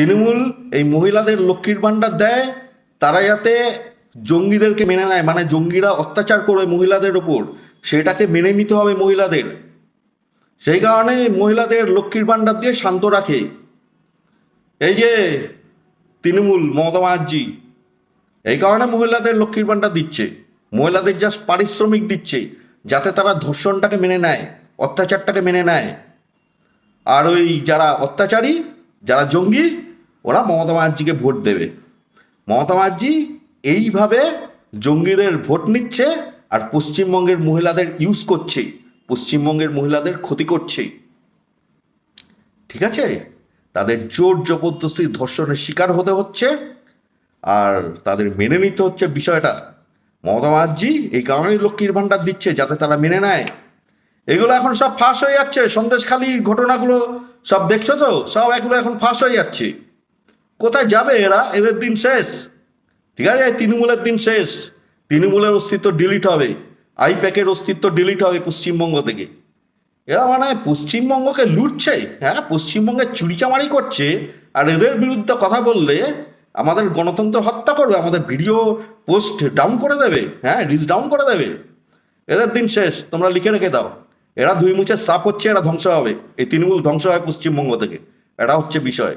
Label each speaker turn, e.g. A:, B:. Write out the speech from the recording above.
A: তৃণমূল এই মহিলাদের লক্ষ্মীর ভাণ্ডার দেয়, তারা যাতে জঙ্গিদেরকে মেনে নেয় মানে জঙ্গিরা অত্যাচার করে মহিলাদের ওপর, সেটাকে মেনে নিতে হবে মহিলাদের। সেই কারণে মহিলাদের লক্ষ্মীর ভাণ্ডার দিয়ে শান্ত রাখে। এই যে তৃণমূল মমতা ব্যানার্জি, এই কারণে মহিলাদের লক্ষ্মীর ভাণ্ডার দিচ্ছে। মহিলাদের জাস্ট পারিশ্রমিক দিচ্ছে, যাতে তারা ধর্ষণটাকে মেনে নেয়, অত্যাচারটাকে মেনে নেয়। আর ওই যারা অত্যাচারী, যারা জঙ্গি ওরা মমতা ব্যানার্জিকে ভোট দেবে। মমতা ব্যানার্জি এইভাবে জঙ্গিদের ভোট নিচ্ছে আর পশ্চিমবঙ্গের মহিলাদের ইউজ করছে। পশ্চিমবঙ্গের মহিলাদের ক্ষতি করছে। ঠিক আছে? তাদের জোর জবরদস্তি ধর্ষণের শিকার হতে হচ্ছে আর তাদের মেনে নিতে হচ্ছে বিষয়টা। মমতা ব্যানার্জি এই কারণেই লক্ষ্মীর ভাণ্ডার দিচ্ছে, যাতে তারা মেনে নেয়। এগুলো এখন সব ফাঁস হয়ে যাচ্ছে। সন্দেশখালির ঘটনাগুলো সব দেখছ তো? সব এগুলো এখন ফাঁস হয়ে যাচ্ছে। কোথায় যাবে এরা? এদের দিন শেষ। ঠিক আছে? তৃণমূলের দিন শেষ। তৃণমূলের অস্তিত্ব ডিলিট হবে। আইপ্যাকের অস্তিত্ব ডিলিট হবে পশ্চিমবঙ্গ থেকে। এরা মানে পশ্চিমবঙ্গকে লুটছে। হ্যাঁ পশ্চিমবঙ্গে চুরিচামারি করছে। আর এদের বিরুদ্ধে কথা বললে আমাদের গণতন্ত্র হত্যা করবে, আমাদের ভিডিও পোস্ট ডাউন করে দেবে। হ্যাঁ রিচ ডাউন করে দেবে। এদের দিন শেষ। তোমরা লিখে রেখে দাও। এরা দুই মুছে সাপ হচ্ছে, এরা ধ্বংস হবে। এই তৃণমূল ধ্বংস হয় পশ্চিমবঙ্গ থেকে। এটা হচ্ছে বিষয়।